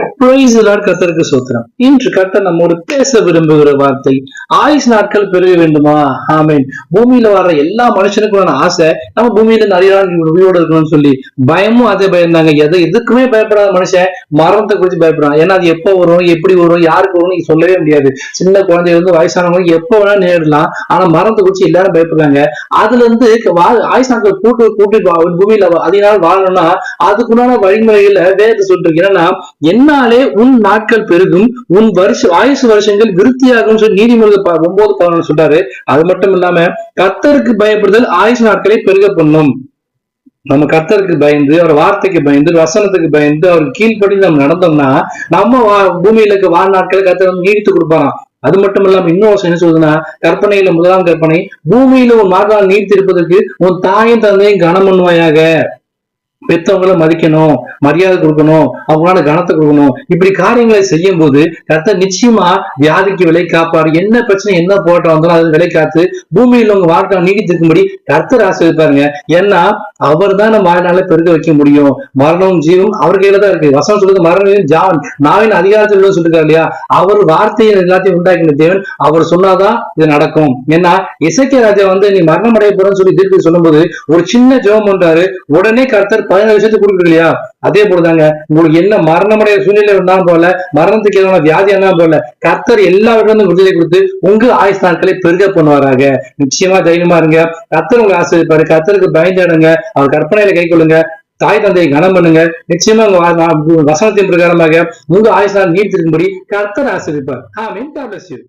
கத்தருக்கு சூத்திரம் Lord, கர்த்தருக்கு சோத்திரம். இன்று கர்த்தர் நம்மோடு பேச விரும்புகிற வார்த்தை ஆயுஷ் நாட்கள் பெருக வேண்டுமா? ஆமீன். பூமியில வர்ற எல்லா மனுஷனுக்கும் ஆசை நம்ம பூமியில நிறைய நாள் உயிரோட இருக்கணும்னு சொல்லி பயமும் அதே பயந்தாங்க எதை எதுக்குமே பயப்படாத மனுஷன் மரணத்தை குறித்து பயப்படுறான். ஏன்னா அது எப்போ வரும் எப்படி வரும் யாருக்கு வரும் நீங்க சொல்லவே முடியாது. சின்ன குழந்தைல இருந்து வயசானவங்க எப்போ வேணா நேரிடலாம். ஆனா மரணத்தை குறித்து எல்லாரும் பயப்படுறாங்க. அதுல இருந்து ஆயுஷ் நாட்கள் கூட்டு கூட்டி பூமியில அதிக நாள் வாழணும்னா அதுக்குண்டான வழிமுறைகளை வேறு சொல்லிருக்கு என்னன்னா என்ன உன்னாலே உன் நாட்கள் பெருகும் உன் வருஷ ஆயுசு வருஷங்கள் விருத்தியாகும் சொல்லி நீதிமன்ற ஒன்பது பதினொன்று சொல்றாரு. அது மட்டும் இல்லாம கர்த்தருக்கு பயப்படுதல் ஆயுசு நாட்களை பெருக பண்ணும். நம்ம கர்த்தருக்கு பயந்து அவர் வார்த்தைக்கு பயந்து வசனத்துக்கு பயந்து அவர் கீழ்ப்படி நம்ம நடந்தோம்னா நம்ம வா- பூமியில இருக்க வாழ் நாட்களை கர்த்தர் நீடித்து கொடுப்பாராம். அது மட்டும் இல்லாம இன்னும் என்ன சொல்றதுன்னா கற்பனையில முதலாம் கற்பனை பூமியில உன் மார்கால் நீடித்திருப்பதற்கு உன் தாயும் தந்தையும் கனம் பண்ணுவாயாக பெத்தவங்களை மதிக்கணும் மரியாதை கொடுக்கணும் அவங்களால கனத்தை கொடுக்கணும். இப்படி காரியங்களை செய்யும் போது கர்த்தர் நிச்சயமா வியாதிக்கு விலை காப்பாரு. என்ன பிரச்சனை என்ன போராட்டம் வந்தாலும் அது விலை காத்து பூமியில் உங்க வாழ்க்கை நீடித்திருக்கும்படி கர்த்தர் ஆசிரியப்பாருங்க ஏன்னா அவர் தான் நம்ம வாழ்நாள பெருக வைக்க முடியும். மரணம் ஜீவம் அவர் கையில தான் இருக்கு. வசனம் சொல்றது மரணம் ஜாவன் நாவின் அதிகாரத்தில் சொல்லிருக்காரு இல்லையா? அவர் வார்த்தையை எல்லாத்தையும் உண்டாக்கின தேவன் அவர் சொன்னாதான் இது நடக்கும். ஏன்னா இசைக்கிய ராஜா வந்து நீ மரணம் அடைய போறன்னு சொல்லி திருப்பி சொல்லும்போது ஒரு சின்ன ஜெபம் பண்றாரு. உடனே கர்த்தர் பதினேழு விஷயத்துக்கு கொடுக்குறது இல்லையா? அதே போலதாங்க உங்களுக்கு என்ன மரணமடைய சூழ்நிலை இருந்தாலும் போல மரணத்துக்கு எதிரான வியாதி இருந்தாலும் போல கர்த்தர் எல்லா விதமும் விடுதலை கொடுத்து உங்க ஆயுஷ் நாட்களை பெருக பண்ணுவாராங்க நிச்சயமா தைரியமா இருங்க. கர்த்தர் உங்களை ஆசிரியப்பாரு கர்த்தருக்கு பயந்துடுங்க அவர் கற்பனையில கை கொள்ளுங்க. தாய் தந்தையை கனம் பண்ணுங்க. நிச்சயமா உங்க வசனத்தின் பிரகாரமாக உங்க ஆயுஷ் நாள் நீடித்திருக்கும்படி கர்த்தர் ஆசிரியப்பார் ஆ God.